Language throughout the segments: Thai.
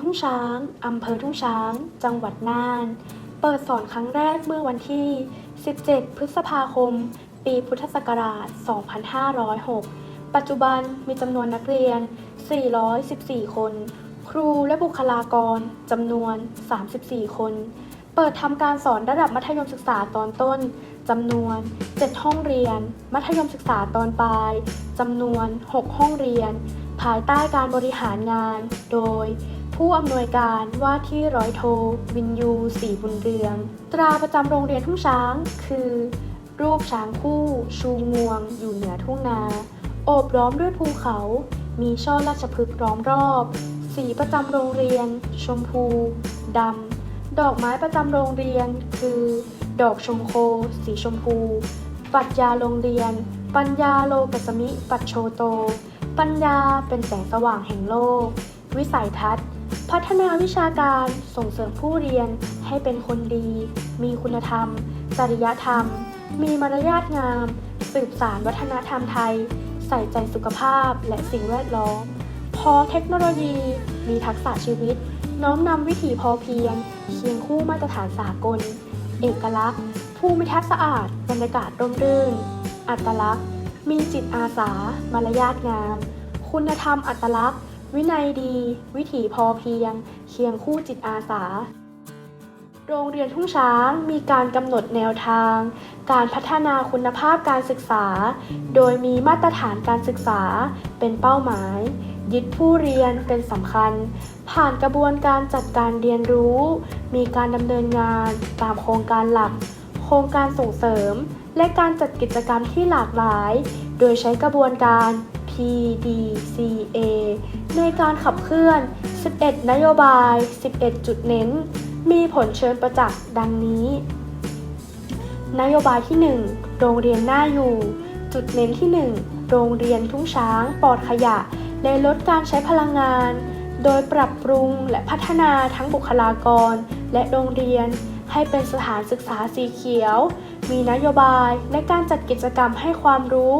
ทุ่งช้าง อำเภอทุ่งช้าง จังหวัดน่าน เปิดสอนครั้งแรกเมื่อวันที่ 17 พฤษภาคม ปีพุทธศักราช 2506 ปัจจุบันมีจำนวนนักเรียน 414 คน ครูและบุคลากรจำนวน 34 คน เปิดทำการสอนระดับมัธยมศึกษาตอนต้นจำนวน 7 ห้องเรียน มัธยมศึกษาตอนปลายจำนวน 6 ห้องเรียน ภายใต้การบริหารงานโดย ผู้อำนวยการว่าที่ร้อยโท วินยูศรีบุญเรือง ตราประจำโรงเรียนทุ่งช้าง คือ รูปช้างคู่ ชูงวง อยู่เหนือทุ่งนา โอบล้อมด้วยภูเขา มีช่อราชพฤกษ์ล้อมรอบ สีประจำโรงเรียน ชมพูดำดอกไม้ประจำโรงเรียน คือ ดอกชมโค สีชมพูปรัชญาโรงเรียน ปัญญาโลกัสมิ ปัจโชโต ปัญญาเป็นแสงสว่างแห่งโลก วิสัยทัศน์ พัฒนาวิชาการส่งเสริมผู้เรียนให้เป็นคนดี มีคุณธรรม จริยธรรม มีมารยาทงาม สืบสารวัฒนธรรมไทย ใส่ใจสุขภาพและสิ่งแวดล้อม พอเทคโนโลยี มีทักษะชีวิต น้อมนำวิถีพอเพียงเคียงคู่มาตรฐานสากล เอกลักษณ์ภูมิทัศน์สะอาดบรรยากาศร่มรื่น อัตลักษณ์ มีจิตอาสา มารยาทงาม คุณธรรมอัตลักษณ์ วินัยดี วิถีพอเพียง เคียงคู่จิตอาสา โรงเรียนทุ่งช้างมีการกำหนดแนวทาง การพัฒนาคุณภาพการศึกษา โดยมีมาตรฐานการศึกษาเป็นเป้าหมาย ยึดผู้เรียนเป็นสำคัญ ผ่านกระบวนการจัดการเรียนรู้ มีการดำเนินงานตามโครงการหลัก โครงการส่งเสริม และการจัดกิจกรรมที่หลากหลาย โดยใช้กระบวนการ PDCA ในการขับเคลื่อน 11 นโยบาย 11 จุดเน้น มีผลเชิญประจักษ์ดังนี้ นโยบายที่ 1 โรงเรียนหน่าอยู่ จุดเน้นที่ 1 โรงเรียนทุ่งช้างปลอดขยะ และลดการใช้พลังงาน โดยปรับปรุงและพัฒนาทั้งบุคลากร และโรงเรียน ให้เป็นสถานศึกษาสีเขียว มีนโยบายและการจัดกิจกรรมให้ความรู้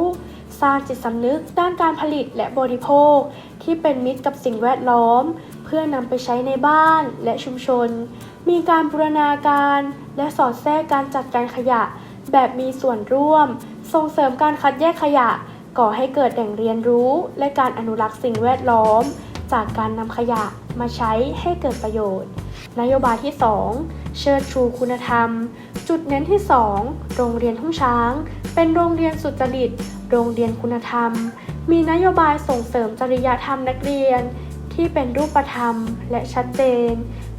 สร้างจิตสำนึกด้านการผลิตและบริโภค ที่เป็นมิตรกับสิ่งแวดล้อม เพื่อนำไปใช้ในบ้านและชุมชน มีการบูรณาการ และสอดแทรกการจัดการขยะ แบบมีส่วนร่วม ส่งเสริมการคัดแยกขยะ ก่อให้เกิดแหล่งเรียนรู้ และการอนุรักษ์สิ่งแวดล้อม จากการนำขยะมาใช้ให้เกิดประโยชน์ นโยบายที่ 2 เชิดชูคุณธรรม จุดเน้นที่ 2 โรงเรียนทุ่งช้าง เป็นโรงเรียนสุจริต โรงเรียนคุณธรรม มีนโยบายส่งเสริมจริยธรรมนักเรียน ที่เป็นรูปธรรมและชัดเจน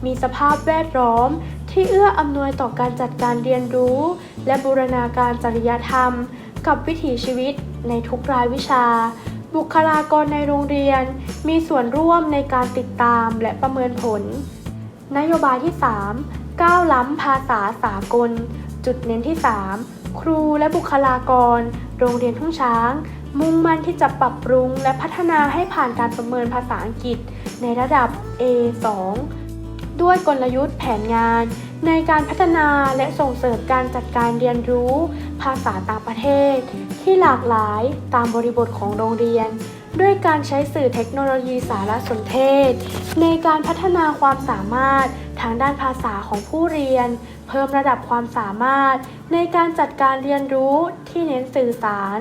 มีสภาพแวดล้อม ที่เอื้ออำนวยต่อการจัดการเรียนรู้ และบูรณาการจริยธรรม กับวิถีชีวิตในทุกรายวิชา บุคลากรในโรงเรียน มีส่วนร่วมในการติดตามและประเมินผล นโยบายที่ 3 ก้าวล้ำภาษาสากล จุดเน้นที่ 3 ครูและบุคลากร โรงเรียนทุ่งช้าง มุ่งมั่นที่จะปรับปรุงและพัฒนาให้ผ่านการประเมินภาษาอังกฤษ ในระดับ A2 ด้วยกลยุทธ์แผนงาน ในการพัฒนาและส่งเสริมการจัดการเรียนรู้ ภาษาต่างประเทศ ที่หลากหลายตามบริบทของโรงเรียน ด้วยการใช้สื่อเทคโนโลยีสารสนเทศ ในการพัฒนาความสามารถทางด้านภาษาของผู้เรียน เพิ่มระดับความสามารถ ในการจัดการเรียนรู้ที่เน้นสื่อสาร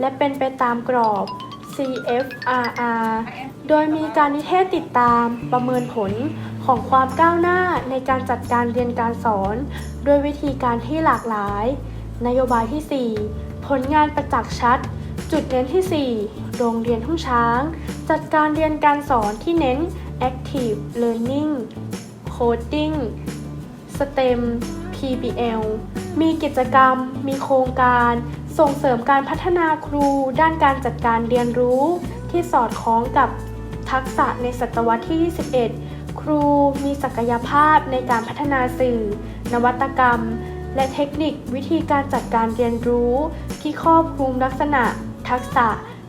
และเป็นไปตามกรอบ CFRR โดยมีการนิเทศติดตามประเมินผลของความก้าวหน้าในการจัดการเรียนการสอนด้วยวิธีการที่หลากหลาย นโยบายที่ 4 ผลงานประจักษ์ชัด จุดเน้นที่ 4 โรงเรียนทุ่งช้าง จัดการเรียนการสอนที่เน้น Active Learning Coding STEM PBL มีกิจกรรม มีโครงการ ส่งเสริมการพัฒนาครู ด้านการจัดการเรียนรู้ ที่สอดคล้องกับทักษะในศตวรรษที่ 21 ครูมีศักยภาพในการพัฒนาสื่อ นวัตกรรม และเทคนิควิธีการจัดการเรียนรู้ ที่ครอบคลุมลักษณะ ทักษะ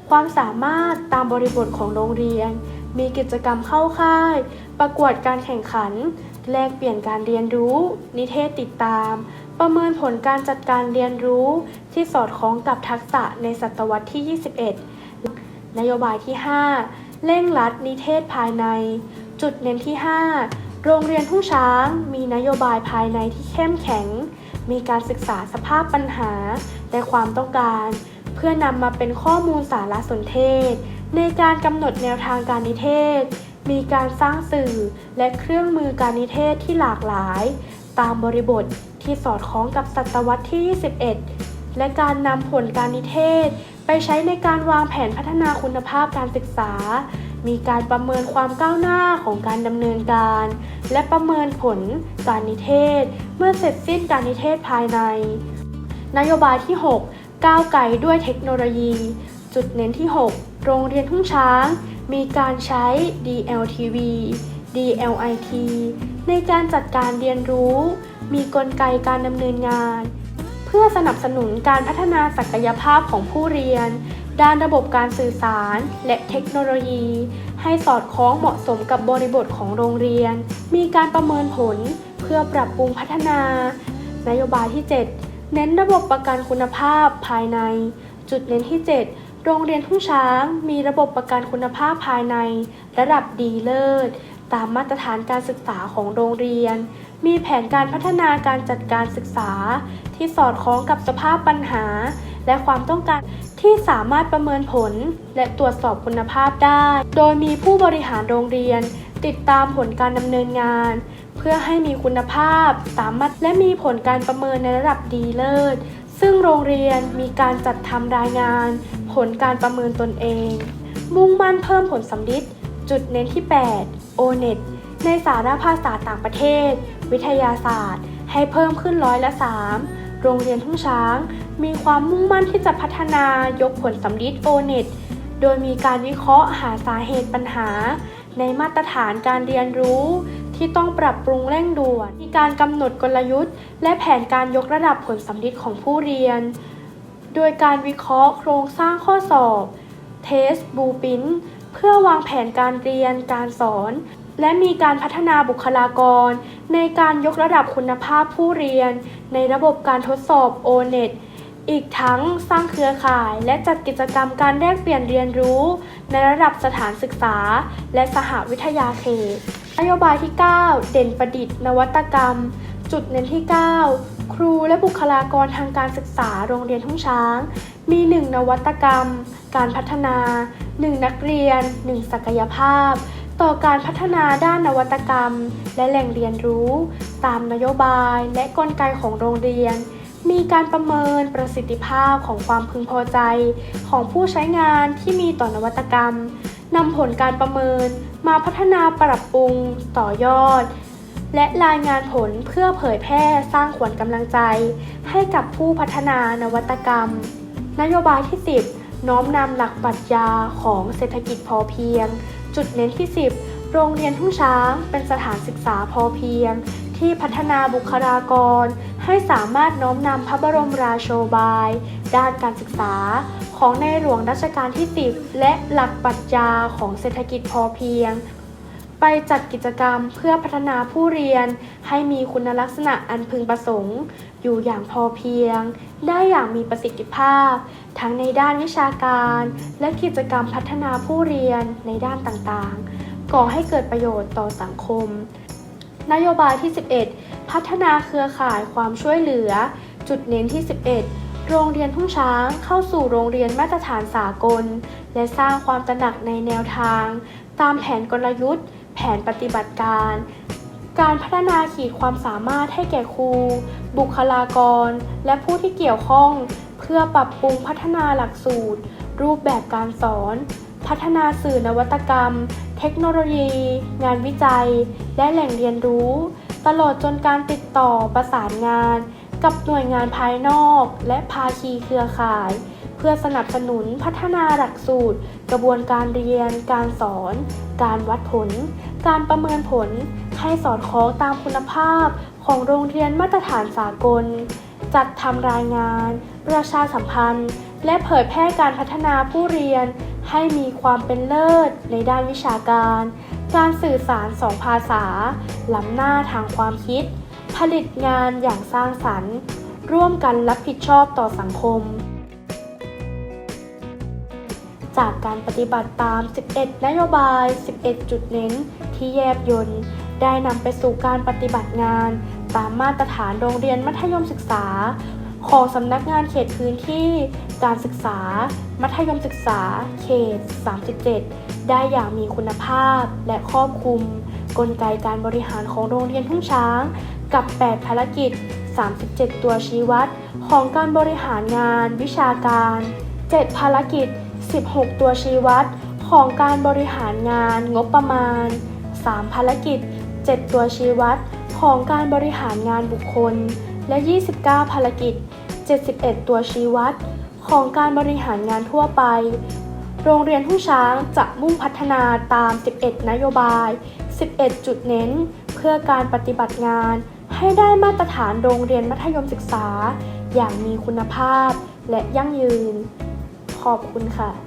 ความสามารถตามบริบทของโรงเรียน มีกิจกรรมเข้าค่าย ประกวดการแข่งขัน แลกเปลี่ยนการเรียนรู้ นิเทศติดตาม ประเมินผลการจัดการเรียนรู้ ที่สอดคล้องกับทักษะในศตวรรษที่ 21 นโยบายที่ 5 เร่งรัดนิเทศภายใน จุดเน้นที่ 5 โรงเรียนทุ่งช้าง มีนโยบายภายในที่เข้มแข็ง มีการศึกษาสภาพปัญหา และความต้องการ เพื่อนำมาเป็นข้อมูลสารสนเทศ ในการกำหนดแนวทางการนิเทศ มีการสร้างสื่อและเครื่องมือการนิเทศที่หลากหลาย ตามบริบทที่สอดคล้องกับศตวรรษที่ 21 และการนำผลการนิเทศ ไปใช้ในการวางแผนพัฒนาคุณภาพการศึกษา มีการประเมินความก้าวหน้าของการดำเนินการ และประเมินผลการนิเทศ เมื่อเสร็จสิ้นการนิเทศภายใน นโยบายที่ 6 ก้าวไกลด้วยเทคโนโลยี จุดเน้นที่ 6 โรงเรียนทุ่งช้าง มีการใช้ DLTV DLIT ในการจัดการเรียนรู้ มีกลไกการดำเนินงาน เพื่อสนับสนุนการพัฒนาศักยภาพของผู้เรียน ด้านระบบการสื่อสาร และเทคโนโลยี ให้สอดคล้องเหมาะสมกับบริบทของโรงเรียน มีการประเมินผลเพื่อปรับปรุงพัฒนา นโยบายที่ 7 เน้นระบบประกันคุณภาพภายใน จุดเน้นที่ 7 โรงเรียนทุ่งช้างมีระบบประกันคุณภาพภายใน ระดับดีเลิศ ตามมาตรฐานการศึกษาของโรงเรียน มีแผนการพัฒนาการจัดการศึกษา ที่สอดคล้องกับสภาพปัญหา และความต้องการที่สามารถประเมินผลและตรวจสอบคุณภาพได้ โดยมีผู้บริหารโรงเรียน ติดตามผลการดำเนินงาน เพื่อให้มีคุณภาพสามารถและมีผลการประเมินในระดับดีเลิศ ซึ่งโรงเรียนมีการจัดทำรายงาน ผลการประเมินตนเอง มุ่งมั่นเพิ่มผลสำลิดจุดเน้นที่ 8 O-NET ในสาระภาษาต่างประเทศ วิทยาศาสตร์ ให้เพิ่มขึ้นร้อยละ 3 โรงเรียนทุ่งช้าง มีความมุ่งมั่นที่จะพัฒนายกผลสำลิด O-NET โดยมีการวิเคราะห์หาสาเหตุปัญหา ในมาตรฐานการเรียนรู้ ที่ต้องปรับปรุงเร่งด่วน มีการกำหนดกลยุทธ์ และแผนการยกระดับผลสำลิดของผู้เรียน โดยการวิเคราะห์โครงสร้างข้อสอบ เทสบูปินเพื่อวางแผนการเรียน การสอน และมีการพัฒนาบุคลากร ในการยกระดับคุณภาพผู้เรียน ในระบบการทดสอบ O-NET อีกทั้งสร้างเครือข่ายและจัดกิจกรรมการแลกเปลี่ยนเรียนรู้ ในระดับสถานศึกษา และสหวิทยาเขต นโยบายที่ 9 เด่นประดิษฐ์ นวัตกรรม จุดเน้นที่ 9 ครูและบุคลากรทางการศึกษาโรงเรียนทุ่งช้าง มี 1 นวัตกรรม การพัฒนา 1 นักเรียน 1 ศักยภาพ ต่อการพัฒนาด้านนวัตกรรม และแหล่งเรียนรู้ ตามนโยบายและกลไกของโรงเรียน มีการประเมินประสิทธิภาพของความพึงพอใจ ของผู้ใช้งานที่มีต่อนวัตกรรมนำผลการประเมิน มาพัฒนาปรับปรุงต่อยอด และรายงานผลเพื่อเผยแพร่สร้างขวัญกำลังใจ ให้กับผู้พัฒนานวัตกรรม นโยบายที่ 10 น้อมนำหลักปรัชญาของเศรษฐกิจพอเพียง จุดเน้นที่ 10 โรงเรียนทุ่งช้างเป็นสถานศึกษาพอเพียง ที่พัฒนาบุคลากร ให้สามารถน้อมนำพระบรมราโชบาย ด้านการศึกษาของในหลวงรัชกาลที่ 10 และหลักปรัชญาของเศรษฐกิจพอเพียง ไปจัดกิจกรรมเพื่อพัฒนาผู้เรียน ให้มีคุณลักษณะอันพึงประสงค์ อยู่อย่างพอเพียง ได้อย่างมีประสิทธิภาพ ทั้งในด้านวิชาการ และกิจกรรมพัฒนาผู้เรียนในด้านต่างๆ ก่อให้เกิดประโยชน์ต่อสังคม นโยบายที่ 11 พัฒนาเครือข่ายความช่วยเหลือ จุดเน้นที่ 11 โรงเรียนทุ่งช้างเข้าสู่โรงเรียนมาตรฐานสากล และสร้างความตระหนักในแนวทาง ตามแผนกลยุทธ์ แผนปฏิบัติการ การพัฒนาขีดความสามารถให้แก่ครู บุคลากร และผู้ที่เกี่ยวข้อง เพื่อปรับปรุงพัฒนาหลักสูตร รูปแบบการสอน พัฒนาสื่อนวัตกรรม เทคโนโลยี งานวิจัย และแหล่งเรียนรู้ ตลอดจนการติดต่อประสานงาน กับหน่วยงานภายนอก และภาคีเครือข่าย เพื่อสนับสนุนพัฒนาหลักสูตร กระบวนการเรียน การสอน การวัดผล การประเมินผล ให้สอดคล้องตามคุณภาพของโรงเรียนมาตรฐานสากล จัดทำรายงาน ประชาสัมพันธ์ และเผยแพร่การพัฒนาผู้เรียน ให้มีความเป็นเลิศในด้านวิชาการ การสื่อสารสองภาษา ล้ำหน้าทางความคิด ผลิตงานอย่างสร้างสรรค์ ร่วมกันรับผิดชอบต่อสังคม จากการปฏิบัติตาม 11 นโยบาย 11 จุดเน้น ที่แยบยนต์ได้นำไปสู่การปฏิบัติงาน ตามมาตรฐานโรงเรียนมัธยมศึกษา ของสำนักงานเขตพื้นที่การศึกษา มัธยมศึกษา เขต 37 ได้อย่างมีคุณภาพและครอบคลุม กลไกการบริหารของโรงเรียนทุ่งช้าง กับ 8 ภารกิจ 37 ตัวชี้วัด ของการบริหารงานวิชาการ 7 ภารกิจ 16 ตัวชี้วัด ของการบริหารงานงบประมาณ 3 ภารกิจ 7 ตัวชี้วัด ของการบริหารงานบุคคล และ 29 ภารกิจ 71 ตัวชี้วัด ของการบริหารงานทั่วไป โรงเรียนทุ่งช้างจะมุ่งพัฒนาตาม 11 นโยบาย 11 จุดเน้น เพื่อการปฏิบัติงาน ให้ได้มาตรฐานโรงเรียนมัธยมศึกษา อย่างมีคุณภาพและยั่งยืน ขอบคุณค่ะ